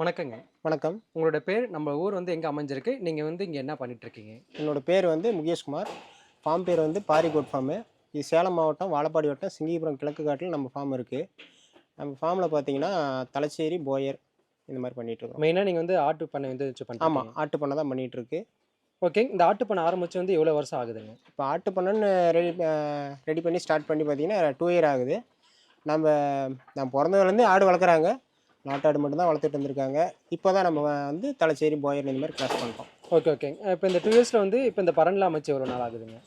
வணக்கங்க. வணக்கம். உங்களோட பேர் நம்ம ஊர் வந்து எங்கே அமைஞ்சிருக்கு? நீங்கள் வந்து இங்கே என்ன பண்ணிட்டு இருக்கீங்க என்னோட பேர் வந்து முகேஷ்குமார் ஃபார்ம் பேர் வந்து பாரிகோட் ஃபார்மு இது சேலம் மாவட்டம் வாழப்பாடி வட்டம் சிங்கிபுரம் கிழக்கு காட்டில் நம்ம ஃபார்ம் இருக்குது நம்ம ஃபார்மில் பார்த்தீங்கன்னா தலைச்சேரி போயர் இந்த மாதிரி பண்ணிகிட்ருக்கோம் மெயினாக நீங்கள் வந்து ஆட்டு பண்ணை வந்து வச்சு ஆமாம் பண்ணுறீங்க ஆட்டு பண்ணை தான் பண்ணிகிட்ருக்கு ஓகே இந்த ஆட்டு பண்ணை ஆரம்பிச்சு வந்து எவ்வளோ வருஷம் ஆகுதுங்க? இப்போ ஆட்டு பண்ணைன்னு ரெடி ரெடி பண்ணி ஸ்டார்ட் பண்ணி பார்த்தீங்கன்னா டூ இயர் ஆகுது. நம்ம நான் பிறந்ததுலேருந்து ஆடு வளர்க்குறாங்க. நாட்டாடு மட்டும்தான் வளர்த்துட்டு இருந்திருக்காங்க இப்போ தான் நம்ம வந்து தலைச்சேரி போயர் இந்த மாதிரி கிராஸ் பண்ணுறோம் ஓகே ஓகே இப்போ இந்த டூ இயர்ஸில் வந்து இப்போ இந்த பரன்ல அமைச்சு எவ்வளோ நாள் ஆகுதுங்க?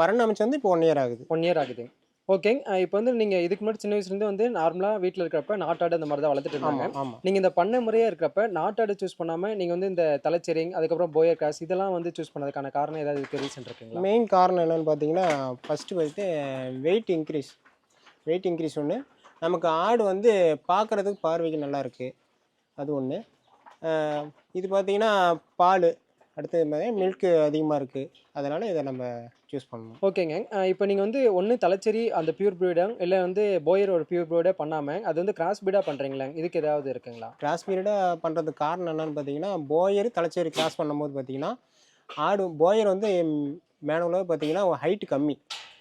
பரண் அமைச்சு வந்து இப்போ ஒன் இயர் ஆகுது. ஒன் இயர் ஆகுதுங்க ஓகே இப்போ வந்து நீங்கள் இதுக்கு முன்னாடி சின்ன வயசுலேருந்து வந்து நார்மலாக வீட்டில் இருக்கிறப்ப நாட்டாடு அந்த மாதிரி தான் வளர்த்துட்டு இருந்தாங்க. நீங்கள் இந்த பண்ணை முறையாக இருக்கிறப்ப நாட்டாடு சூஸ் பண்ணாமல் நீங்கள் வந்து இந்த தலைச்சேரிங் அதுக்கப்புறம் போயர் கிராஸ் இதெல்லாம் வந்து சூஸ் பண்ணதுக்கான காரணம் ஏதாவது இதுக்கு ரீசன் இருக்குங்களா? மெயின் காரணம் என்னன்னு பார்த்தீங்கன்னா ஃபஸ்ட்டு வந்து வெயிட் இன்க்ரீஸ் வெயிட் இன்க்ரீஸ் ஒன்று நமக்கு ஆடு வந்து பார்க்குறதுக்கு பார்வைக்கு நல்லா இருக்குது அது ஒன்று இது பார்த்தீங்கன்னா பால் அடுத்தது மில்க்கு அதிகமாக இருக்குது அதனால் இதை நம்ம சூஸ் பண்ணணும். ஓகேங்க. இப்போ நீங்கள் வந்து ஒன்று தலைச்சேரி அந்த பியூர் ப்ரீடம் இல்லை வந்து போயர் ஒரு பியூர் ப்ரீடே பண்ணாமல் அது வந்து கிராஸ் பீடாக பண்ணுறீங்களா இதுக்கு ஏதாவது இருக்குங்களா? கிராஸ் பீரியடாக பண்ணுறதுக்கு காரணம் என்னன்னு பார்த்தீங்கன்னா போயர் தலைச்சேரி கிராஸ் பண்ணும்போது பார்த்தீங்கன்னா ஆடு போயர் வந்து மேனுவலாக பார்த்தீங்கன்னா ஹைட்டு கம்மி.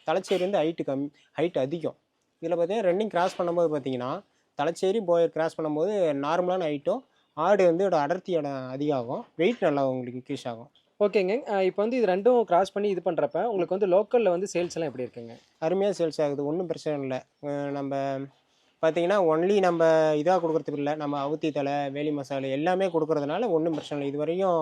தலைச்சேரி வந்து ஹைட்டு கம்மி ஹைட் அதிகம். இதில் பார்த்தீங்கன்னா ரெண்டையும் கிராஸ் பண்ணும்போது பார்த்தீங்கன்னா தலைச்சேரி போயர் கிராஸ் பண்ணும்போது நார்மலான ஹைட்டும் ஆடு வந்து இதோட அடர்த்தியோட அதிகமாகும் வெயிட் நல்லா உங்களுக்கு இன்க்ரீஸ் ஆகும். ஓகேங்க இப்போ வந்து இது ரெண்டும் கிராஸ் பண்ணி இது பண்ணுறப்ப உங்களுக்கு வந்து லோக்கலில் வந்து சேல்ஸ் எல்லாம் எப்படி இருக்குங்க? அருமையாக சேல்ஸ் ஆகுது. ஒன்றும் பிரச்சனை இல்லை. நம்ம பார்த்தீங்கன்னா ஒன்லி நம்ம இதாக கொடுக்குறதுக்கு இல்லை. நம்ம அவுத்தி தலை வேலி மசாலா எல்லாமே கொடுக்குறதுனால ஒன்றும் பிரச்சனை இல்லை. இது வரையும்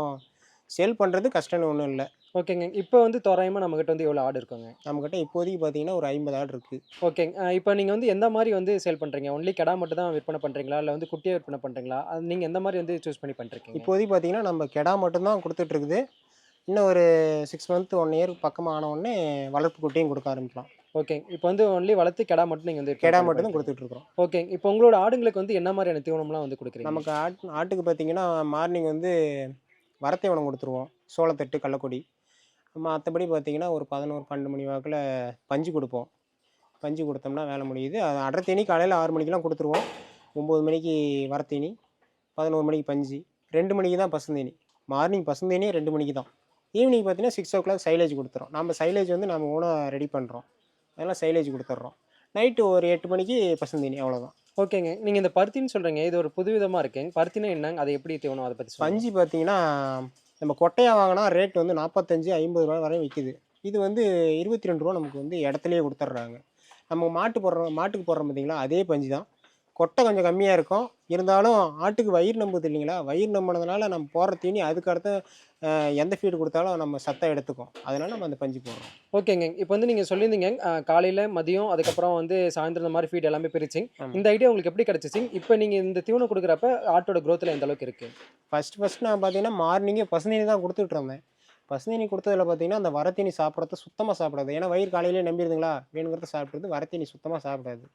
சேல் பண்ணுறது கஷ்டம்னு ஒன்றும் இல்லை. ஓகேங்க. இப்போ வந்து தோராயமாக நம்மகிட்ட வந்து எவ்வளோ ஆடு இருக்குங்க? நம்மக்கிட்ட இப்போதைக்கு பார்த்தீங்கன்னா ஒரு ஐம்பது ஆடு இருக்குது ஓகேங்க. இப்போ நீங்கள் வந்து எந்த மாதிரி வந்து சேல் பண்ணுறீங்க ஒன்லி கிடா மட்டும் தான் விற்பனை பண்ணுறீங்களா இல்லை வந்து குட்டியாக விற்பனை பண்ணுறீங்களா அது நீங்கள் எந்த மாதிரி வந்து சூஸ் பண்ணி பண்ணுறீங்க இப்போதைக்கு பார்த்தீங்கன்னா நம்ம கெடா மட்டும்தான் கொடுத்துட்ருக்குது இன்னும் ஒரு சிக்ஸ் மந்த் ஒன் இயர் பக்கமாக ஆன உடனே வளர்ப்பு குட்டியும் கொடுக்க ஆரம்பிக்கலாம். ஓகே இப்போ வந்து ஒன்லி வளர்த்து கிடா மட்டும் நீங்கள் வந்து கெடா மட்டும் தான் கொடுத்துட்ருக்குறோம் ஓகே இப்போ உங்களோட ஆடுங்களுக்கு வந்து என்ன மாதிரியான தீவனம்லாம் வந்து கொடுக்குறீங்க? நமக்கு ஆட் ஆட்டுக்கு பார்த்தீங்கன்னா மார்னிங் வந்து வரத்தை உணவு கொடுத்துருவோம். சோளத்தட்டு கடலக்கொடி மற்றபடி பார்த்தீங்கன்னா ஒரு பதினோரு பன்னெண்டு மணி வாக்கில் பஞ்சு கொடுப்போம். பஞ்சு கொடுத்தோம்னா வேலை முடியுது. அது அடர்த்தீனி காலையில் ஆறு மணிக்கெலாம் கொடுத்துருவோம். ஒம்பது மணிக்கு வரத்தீனி பதினோரு மணிக்கு பஞ்சு ரெண்டு மணிக்கு தான் பசுந்தீனி மார்னிங் பசுந்தீனி ரெண்டு மணிக்கு தான். ஈவினிங் பார்த்தீங்கன்னா சிக்ஸ் ஓ கிளாக் சைலேஜ் கொடுத்துறோம். நம்ம சைலேஜ் வந்து நம்ம ஓனாக ரெடி பண்ணுறோம் அதெல்லாம் சைலேஜ் கொடுத்துட்றோம் நைட்டு ஒரு எட்டு மணிக்கு பசுந்தீனி அவ்வளோதான் ஓகேங்க. நீங்கள் இந்த பருத்தின்னு சொல்கிறீங்க இது ஒரு புதுவிதமாக இருக்குங்க. பருத்தினா என்னங்க? அதை எப்படி தீவனம் அதை பற்றி பஞ்சு பார்த்தீங்கன்னா நம்ம கொட்டையாக வாங்கினா ரேட் வந்து நாற்பத்தஞ்சு ஐம்பது ரூபா வரையும் விற்கிது இது வந்து இருபத்தி ரெண்டு ரூபா நமக்கு வந்து இடத்துலையே கொடுத்துட்றாங்க நம்ம மாட்டு போடுறோம் மாட்டுக்கு போடுறோம் பார்த்தீங்களா அதே பஞ்சு தான். கொட்டை கொஞ்சம் கம்மியாக இருக்கும். இருந்தாலும் ஆட்டுக்கு வயிறு நம்புது இல்லைங்களா? வயிறு நம்பினதுனால நம்ம போடுற தீனி அதுக்கு எந்த ஃபீடு கொடுத்தாலும் நம்ம சத்தம் எடுத்துக்கும். அதனால நம்ம அந்த பஞ்சு போடுறோம். ஓகேங்க. இப்போ வந்து நீங்கள் சொல்லியிருந்தீங்க காலையில் மதியம் அதுக்கப்புறம் வந்து சாயந்தரம் இந்த மாதிரி ஃபீட் எல்லாமே பிரிச்சிங்க. இந்த ஐடியா உங்களுக்கு எப்படி கிடச்சிச்சிங்க இப்போ நீங்கள் இந்த தீவனம் கொடுக்குறப்ப ஆட்டோட growthல எந்த அளவுக்கு இருக்குது ஃபஸ்ட் ஃபஸ்ட் நான் பார்த்தீங்கன்னா மார்னிங்கே பசுந்தீனி தான் கொடுத்துட்டு இருந்தேன். பசுந்தீனி கொடுத்ததுல பார்த்தீங்கன்னா அந்த வரத்தீனி சாப்பிட்றத சுத்தமாக சாப்பிடாது. ஏன்னா வயிறு காலையிலே நம்பிடுதுங்களா? வேணுங்கிறத சாப்பிட்றது வரத்தீனி சுத்தமாக சாப்பிடாது.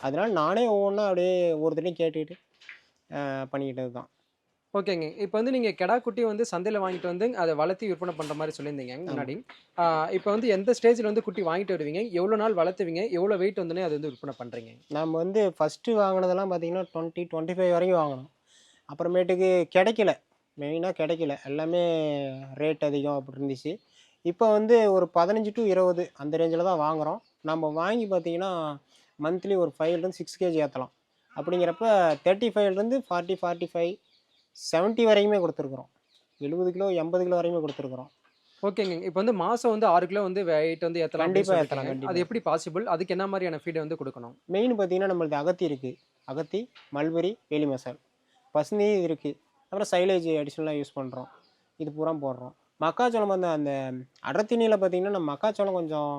அதனால நானே ஒவ்வொன்றா அப்படியே ஒவ்வொருத்தரையும் கேட்டுக்கிட்டு அஹ், பண்ணிக்கிட்டது தான் ஓகேங்க. இப்போ வந்து நீங்கள் கெடா குட்டி வந்து சந்தையில் வாங்கிட்டு வந்து அதை வளர்த்தி விற்பனை பண்ணுற மாதிரி சொல்லியிருந்தீங்க முன்னாடி. இப்போ வந்து எந்த ஸ்டேஜில் வந்து குட்டி வாங்கிட்டு வருவீங்க? எவ்வளோ நாள் வளர்த்துவீங்க? எவ்வளோ வெயிட் வந்தோடனே அது வந்து விற்பனை பண்ணுறீங்க நம்ம வந்து ஃபஸ்ட்டு வாங்கினதெல்லாம் பார்த்தீங்கன்னா டுவெண்ட்டி டுவெண்ட்டி ஃபைவ் வரைக்கும் வாங்கினோம் அப்புறமேட்டுக்கு கிடைக்கல. மெயினாக கிடைக்கல. எல்லாமே ரேட் அதிகம் அப்படி இருந்துச்சு. இப்போ வந்து ஒரு பதினஞ்சு டு இருபது அந்த ரேஞ்சில் தான் வாங்குகிறோம் நம்ம வாங்கி பார்த்தீங்கன்னா மந்த்லி ஒரு ஃபைவ்லேருந்து சிக்ஸ் கேஜி ஏற்றலாம் அப்படிங்கிறப்ப தேர்ட்டி ஃபைவ்லேருந்து ஃபார்ட்டி ஃபார்ட்டி ஃபைவ் செவன்ட்டி வரைக்குமே கொடுத்துருக்குறோம். எழுபது கிலோ எண்பது கிலோ வரைக்குமே கொடுத்துருக்குறோம். ஓகேங்க. இப்போ வந்து மாதம் வந்து ஆறு கிலோ வந்து வெயிட் வந்து ஏற்றலாம் கண்டிப்பா கண்டிப்பாக ஏற்றலாம். அது எப்படி பாசிபிள் அதுக்கு என்ன மாதிரியான ஃபீடை வந்து கொடுக்கணும்? மெயின் பார்த்தீங்கன்னா நம்மளுக்கு அகத்தி இருக்குது அகத்தி மல்பெரி வேலி மசால். பசுந்தி இருக்குது அப்புறம் சைலேஜ் அடிஷ்னலாக யூஸ் பண்ணுறோம் இது பூரா போடுறோம். மக்காச்சோளம் வந்து அந்த அடர்த்தினியில் பார்த்தீங்கன்னா நம்ம மக்காச்சோளம் கொஞ்சம்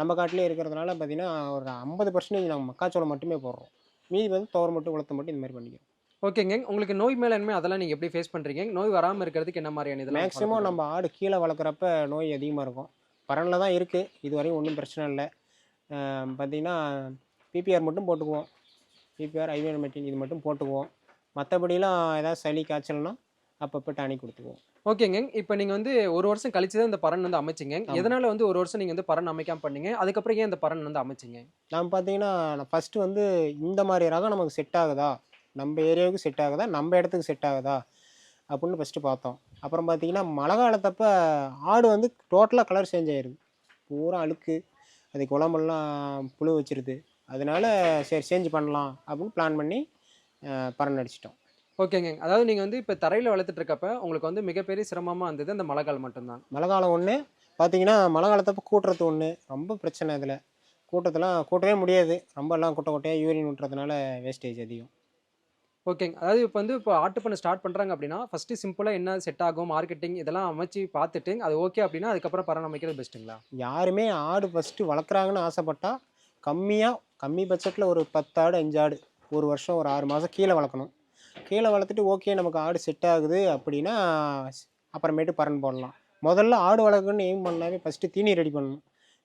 நம்ம காட்டிலே இருக்கிறதுனால பார்த்தீங்கன்னா ஒரு ஐம்பது பர்சன்டேஜ் நம்ம மக்காச்சோளம் மட்டுமே போடுறோம். மீதி வந்து தோரம் மட்டும் உளுத்த மட்டும் இந்த மாதிரி பண்ணிக்கிறோம். ஓகேங்க. உங்களுக்கு நோய் மேலாண்மை அதெல்லாம் நீங்கள் எப்படி ஃபேஸ் பண்ணுறீங்க நோய் வராமல் இருக்கிறதுக்கு என்ன மாதிரியான இதெல்லாம் follow மேக்ஸிமம் நம்ம ஆடு கீழே வளர்க்குறப்ப நோய் அதிகமாக இருக்கும். பரனில் தான் இருக்குது இது வரையும் ஒன்றும் பிரச்சனை இல்லை. பார்த்தீங்கன்னா பிபிஆர் மட்டும் போட்டுக்குவோம். பிபிஆர் ஐவியர் மெட்டின் இது மட்டும் போட்டுக்குவோம். மற்றபடிலாம் ஏதாவது சளி காய்ச்சல்னா அப்பப்போ டானிக் கொடுத்துக்குவோம். ஓகேங்க. இப்போ நீங்கள் வந்து ஒரு வருஷம் கழிச்சு தான் இந்த பரன் வந்து அமைச்சிங்க. எதனால வந்து ஒரு வருஷம் நீங்கள் வந்து பரன் அமைக்காம பண்ணீங்க? அதுக்கப்புறம் ஏன் இந்த பரன் வந்து அமைச்சிங்க? நான் பார்த்தீங்கன்னா நான் ஃபஸ்ட்டு வந்து இந்த மாதிரி ரகம் நமக்கு செட் ஆகுதா? நம்ம ஏரியாவுக்கு செட் ஆகுதா? நம்ம இடத்துக்கு செட் ஆகுதா? அப்படின்னு ஃபஸ்ட்டு பார்த்தோம். அப்புறம் பார்த்தீங்கன்னா மழை காலத்தப்ப ஆடு வந்து டோட்டலாக கலர் சேஞ்ச் ஆயிடுது பூரா அழுக்கு. அது குழம்பெல்லாம் புழு வச்சிருது. அதனால சரி சேஞ்ச் பண்ணலாம் அப்படின்னு பிளான் பண்ணி பறன் அடிச்சிட்டோம் ஓகேங்க. அதாவது நீங்கள் வந்து இப்போ தரையில் வளர்த்துட்டு இருக்கப்ப உங்களுக்கு வந்து மிகப்பெரிய சிரமமாக இருந்தது அந்த மழை காலம் மட்டும்தான். மழை காலம் ஒன்று பார்த்தீங்கன்னா மழை காலத்தப்ப கூட்டுறது ஒன்று ரொம்ப பிரச்சனை இதில் கூட்டத்தெல்லாம் கூட்டவே முடியாது. ரொம்ப எல்லாம் குட்டை குட்டையாக யூரின் விட்டுறதுனால வேஸ்டேஜ் அதிகம். ஓகேங்க. அதாவது இப்போ வந்து இப்போ ஆட்டு பண்ண ஸ்டார்ட் பண்ணுறாங்க அப்படின்னா ஃபஸ்ட்டு சிம்பிளாக என்ன செட் ஆகும் மார்க்கெட்டிங் இதெல்லாம் அமைச்சு பார்த்துட்டு அது ஓகே அப்படின்னா அதுக்கப்புறம் பராமரிக்கிறது பெஸ்ட்டுங்களா யாருமே ஆடு ஃபஸ்ட்டு வளர்க்குறாங்கன்னு ஆசைப்பட்டால் கம்மியாக கம்மி பட்ஜெட்டில் ஒரு பத்து ஆடு அஞ்சு ஆடு ஒரு வருஷம் ஒரு ஆறு மாதம் கீழே வளர்க்கணும். கீழே வளர்த்துட்டு ஓகே நமக்கு ஆடு செட் ஆகுது அப்படின்னா அப்புறமேட்டு பரன் போடலாம். முதல்ல ஆடு வளர்க்கணும்னு எய்ம் பண்ணாவே ஃபஸ்ட்டு தீனி ரெடி பண்ணணும்.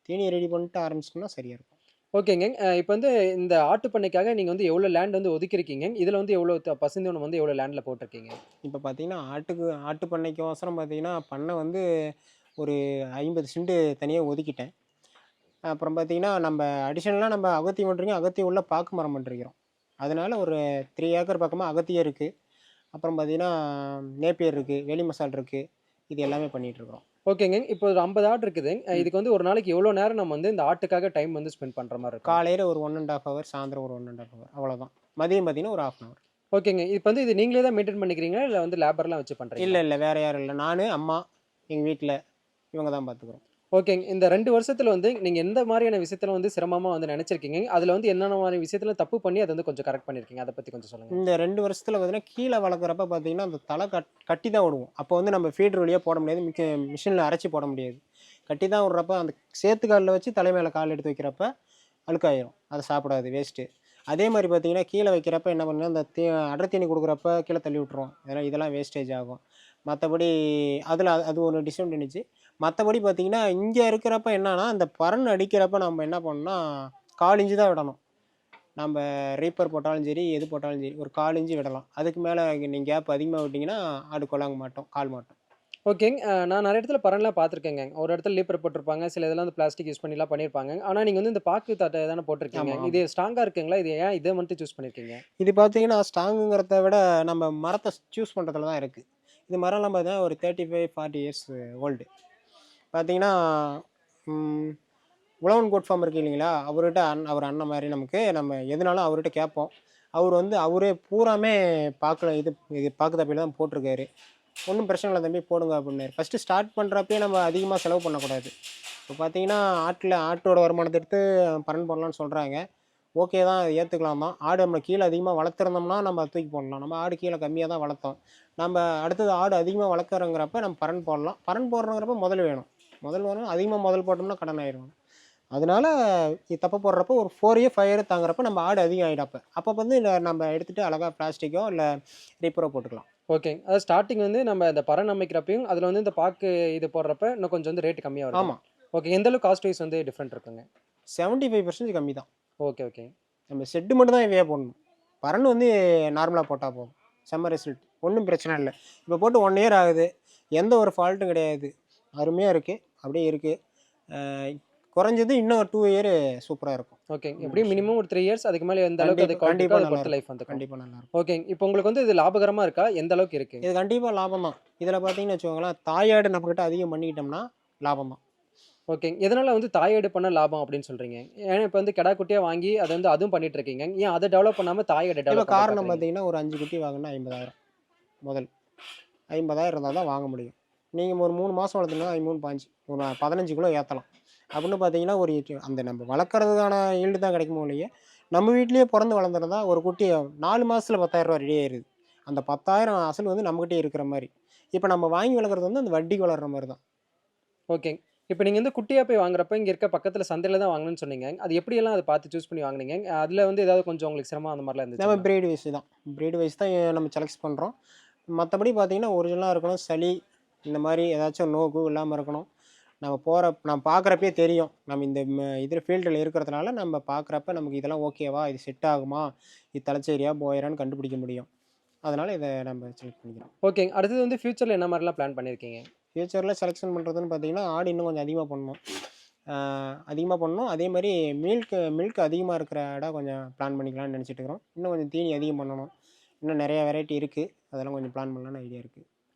தீனி ரெடி பண்ணிட்டு ஆரம்பிச்சிட்டோம்னா சரியாக இருக்கும். ஓகேங்க. இப்போ வந்து இந்த ஆட்டு பண்ணைக்காக நீங்கள் வந்து எவ்வளோ லேண்ட் வந்து ஒதுக்கிருக்கீங்க இதில் வந்து எவ்வளோ த- பசுந்தீவனம் வந்து எவ்வளோ லேண்டில் போட்டிருக்கீங்க? இப்போ பார்த்தீங்கன்னா ஆட்டுக்கு ஆட்டு பண்ணைக்கு அவசரம் பார்த்தீங்கன்னா பண்ணை வந்து ஒரு ஐம்பது சென்ட் தனியாக ஒதுக்கிட்டேன். அப்புறம் பார்த்தீங்கன்னா நம்ம அடிஷனலாக நம்ம அகத்தி பண்ணுறீங்க அகத்தி உள்ள பாக்கு மரம் பண்ணிருக்கிறோம் அதனால ஒரு த்ரீ ஏக்கர் பக்கமாக அகத்தியம் இருக்குது அப்புறம் பார்த்தீங்கன்னா நேப்பியர் இருக்குது வேலி மசால் இருக்குது இது எல்லாமே பண்ணிகிட்ருக்குறோம் ஓகேங்க. இப்போ ஒரு ஐம்பது ஆடு இருக்குது. இதுக்கு வந்து ஒரு நாளைக்கு எவ்வளோ நேரம் நம்ம வந்து இந்த ஆட்டுக்காக டைம் வந்து ஸ்பெண்ட் பண்ணுற மாதிரி இருக்கும்? காலையில் ஒரு ஒன் அண்ட் ஆஃப் ஹவர் சாயந்தரம் ஒரு ஒன் அண்ட் ஆஃப் ஹவர் அவ்வளோதான் மதியம் பார்த்தீங்கன்னா ஒரு ஆஃப் அன் ஹவர் ஓகேங்க. இப்போ வந்து இது நீங்களே தான் மெயின்டைன் பண்ணிக்கிறீங்களா? இல்லை வந்து லேபர்லாம் வச்சு பண்ணுறீங்க இல்லை இல்லை. வேறு யாரும் இல்லை. நான் அம்மா எங்கள் வீட்டில் இவங்க தான் பார்த்துக்குறோம் ஓகேங்க. இந்த ரெண்டு வருஷத்துல வந்து நீங்க எந்த மாதிரியான விஷயத்துல வந்து சிரமமா வந்து நினச்சிருக்கீங்க? அதுல வந்து என்னென்ன மாதிரி விஷயத்துல தப்பு பண்ணி அதை வந்து கொஞ்சம் கரெக்ட் பண்ணியிருக்கீங்க அதை பத்தி கொஞ்சம் சொல்லுங்க. இந்த ரெண்டு வருஷத்தில் பார்த்தீங்கன்னா கீழே வளர்க்குறப்ப பார்த்தீங்கன்னா அந்த தலை கட் கட்டி தான் விடுவோம். அப்போ வந்து நம்ம ஃபீடர் வழியாக போட முடியாது. மிக்க மிஷினில் அரைச்சி போட முடியாது. கட்டி தான் விட்றப்ப அந்த சேத்து கால்ல வச்சு தலை மேலே கால் எடுத்து வைக்கிறப்ப அழுக்காயிரும். அதை சாப்பிடாது வேஸ்ட்டு அதே மாதிரி பார்த்தீங்கன்னா கீழே வைக்கிறப்ப என்ன பண்ணுன்னா அந்த தே அடை தீனி கொடுக்குறப்ப கீழே தள்ளி விட்ருவோம் இதெல்லாம் இதெல்லாம் வேஸ்டேஜ் ஆகும். மற்றபடி அதில் அது ஒரு டிஸ்அட்வான்டேஜ் மற்றபடி பார்த்தீங்கன்னா இங்கே இருக்கிறப்ப என்னன்னா அந்த பறன் அடிக்கிறப்ப நம்ம என்ன பண்ணோம்னா கால் இன்ச்சு தான் விடணும். நம்ம ரீப்பர் போட்டாலும் சரி எது போட்டாலும் சரி ஒரு கால் இன்ச்சு விடலாம். அதுக்கு மேலே நீங்கள் கேப் அதிகமாக விட்டிங்கன்னா ஆடு கொள்ளாங்க மாட்டோம் கால் மாட்டோம். ஓகேங்க நான் நிறைய இடத்துல பரன்லாம் பார்த்துருக்கேங்க. ஒரு இடத்துல லீப்பர் போட்டிருப்பாங்க சில இதெல்லாம் வந்து பிளாஸ்டிக் யூஸ் பண்ணிலாம் பண்ணியிருப்பாங்க. ஆனா நீங்க வந்து இந்த பாக்கு தட்டை தானே போட்டிருக்கீங்க. இது ஸ்ட்ராங்கா இருக்குங்களா? இது ஏன் இதை மட்டும் சூஸ் பண்ணிருக்கீங்க? இது பார்த்தீங்கன்னா ஸ்ட்ராங்குங்கிறத விட நம்ம மரத்தை சூஸ் பண்ணுறதுல தான் இருக்குது இது மரம்லாம் பார்த்தீங்கன்னா ஒரு thirty five forty years old பார்த்தீங்கன்னா உழவன் கோட் ஃபார்ம் இருக்கு இல்லைங்களா? அவர்கிட்ட அண் அவர் அண்ணன் மாதிரி நமக்கு நம்ம எதுனாலும் அவர்கிட்ட கேட்போம். அவர் வந்து அவரே பூராமே பார்க்கல இது இது பாக்கு தப்பியில் தான் போட்டிருக்காரு. ஒன்றும் பிரச்சனை இல்லை தம்பி போடுங்க அப்படின்னாரு. ஃபஸ்ட்டு ஸ்டார்ட் பண்ணுறப்பே நம்ம அதிகமாக செலவு பண்ணக்கூடாது. இப்போ பார்த்தீங்கன்னா ஆட்டில் ஆட்டோட வருமானத்தை எடுத்து பரன் பண்ணலான்னு சொல்கிறாங்க ஓகே தான் ஏற்றுக்கலாம் தான். ஆடு நம்ம கீழே அதிகமாக வளர்த்துருந்தோம்னா நம்ம தூக்கி போடலாம். நம்ம ஆடு கீழே கம்மியாக தான் வளர்த்தோம். நம்ம அடுத்தது ஆடு அதிகமாக வளர்க்குறோங்கிறப்ப நம்ம பரன் போடலாம். பரன் போடுறோங்கிறப்ப முதல் வேணும். முதல் வேணும் அதிகமாக முதல் போட்டோம்னா கடன் ஆயிடும் அதனால இது தப்பை போடுறப்ப ஒரு ஃபோர் இயர் ஃபைவ் இயர் தாங்குறப்ப நம்ம ஆடு அதிகம் ஆகிடும் அப்போ வந்து இதை நம்ம எடுத்துகிட்டு அழகாக பிளாஸ்டிக்கோ இல்லை ரீப்பரோ போட்டுக்கலாம். ஓகேங்க அதாவது ஸ்டார்டிங் வந்து நம்ம இந்த பரன் அமைக்கிறப்பையும் அதுல வந்து இந்த பாக்கு இது போடுறப்ப இன்னும் கொஞ்சம் வந்து ரேட் கம்மியா வரும் ஆமாம் ஓகே எந்த அளவுக்கு காஸ்ட் வைஸ் வந்து டிஃப்ரெண்ட் இருக்குங்க? செவன்ட்டி ஃபைவ் பர்சன்டேஜ் கம்மி தான். ஓகே ஓகே நம்ம செட்டு மட்டும் தான் இவையாக போடணும். பரன் வந்து நார்மலாக போட்டால் போதும். செம்ம ரிசல்ட் ஒன்றும் பிரச்சனை இல்லை. இப்போ போட்டு ஒன் இயர் ஆகுது. எந்த ஒரு ஃபால்ட்டும் கிடையாது. அருமையாக இருக்குது அப்படியே இருக்குது குறைஞ்சது இன்னும் டூ இயர் சூப்பராக இருக்கும். ஓகே எப்படியும் மினிமம் ஒரு த்ரீ இயர்ஸ் அதுக்கு மேலே எந்த அளவுக்கு அது கண்டிப்பா- கண்டிப்பா குவாலிட்டி அது நல்லா பொறுத்த லைஃப் வந்து கண்டிப்பாக நல்லாயிருக்கும் ஓகே இப்போ உங்களுக்கு வந்து இது லாபகரமா இருக்கா? எந்த அளவுக்கு இருக்கு? இது கண்டிப்பாக லாபம். தான் இதில் பார்த்தீங்கன்னு வச்சுக்கோங்களேன் தாயாடு நம்மக்கிட்ட அதிகம் பண்ணிக்கிட்டோம்னா லாபம். தான் ஓகே எதனால வந்து தாயேடு பண்ண லாபம் அப்படின்னு சொல்றீங்க? ஏன்னா இப்போ வந்து கிடா குட்டியா வாங்கி அதை வந்து அதுவும் பண்ணிட்டு இருக்கீங்க. ஏன் அதை டெவலப் பண்ணாம தாயேடு டெவலப் காரணம் பார்த்தீங்கன்னா ஒரு அஞ்சு குட்டி வாங்கினா ஐம்பதாயிரம் முதல். ஐம்பதாயிரம் இருந்தால் தான் வாங்க முடியும். நீங்கள் ஒரு மூணு மாதம் வளர்த்துனா ஐமூணு பாஞ்சு ஒரு பதினஞ்சு கிலோ ஏற்றலாம் அப்படின்னு பார்த்தீங்கன்னா ஒரு அந்த நம்ம வளர்க்குறதுக்கான ஈல்டு தான் கிடைக்குமோ இல்லையே நம்ம வீட்லேயே பிறந்து வளர்ந்துருந்தா ஒரு குட்டி நாலு மாதத்தில் பத்தாயிரம் ரூபா ரெடி ஆயிடுது அந்த பத்தாயிரம் அசல் வந்து நம்மகிட்டே இருக்கிற மாதிரி. இப்போ நம்ம வாங்கி வளர்க்குறது வந்து அந்த வட்டிக்கு வளர்கிற மாதிரி தான். ஓகே. இப்போ நீங்க வந்து குட்டியா போய் வாங்குறப்ப இங்க இருக்க பக்கத்துல சந்தையில தான் வாங்கணும்னு சொன்னீங்க. அது எப்படி எல்லாம் அதை பார்த்து சூஸ் பண்ணி வாங்குனீங்க? அதுல வந்து ஏதாவது கொஞ்சம் உங்களுக்கு சிரமம் அந்த மாதிரிலாம் நம்ம இருந்துச்சு பிரீடு வைஸ் தான். பிரீடு வைஸ் தான் நம்ம செலக்ட் பண்ணுறோம் மற்றபடி பார்த்தீங்கன்னா ஒரிஜினலாக இருக்கணும் சளி இந்த மாதிரி ஏதாச்சும் நோக்கு இல்லாமல் இருக்கணும். நம்ம போகிற நம்ம பார்க்குறப்பே தெரியும். நம்ம இந்த இதில் ஃபீல்டில் இருக்கிறதுனால நம்ம பார்க்குறப்ப நமக்கு இதெல்லாம் ஓகேவா இது செட் ஆகுமா? இது தலைச்சேரியா போயிடான்னு கண்டுபிடிக்க முடியும். அதனால் இதை நம்ம செலக்ட் பண்ணிக்கிறோம். ஓகே அடுத்தது வந்து ஃபியூச்சர்ல என்ன மாதிரிலாம் பிளான் பண்ணிருக்கீங்க? ஃப்யூச்சரில் செலெக்ஷன் பண்ணுறதுன்னு பார்த்தீங்கன்னா ஆடு இன்னும் கொஞ்சம் அதிகமாக பண்ணணும் அதிகமாக பண்ணணும் அதே மாதிரி மில்க் மில்க் அதிகமாக இருக்கிற இடம் கொஞ்சம் பிளான் பண்ணிக்கலாம்னு நினச்சிட்டு இருக்கிறோம். இன்னும் கொஞ்சம் தீனி அதிகம் பண்ணணும். இன்னும் நிறையா வெரைட்டி இருக்குது அதெல்லாம் கொஞ்சம் பிளான் பண்ணலான்னு ஐடியா இருக்குது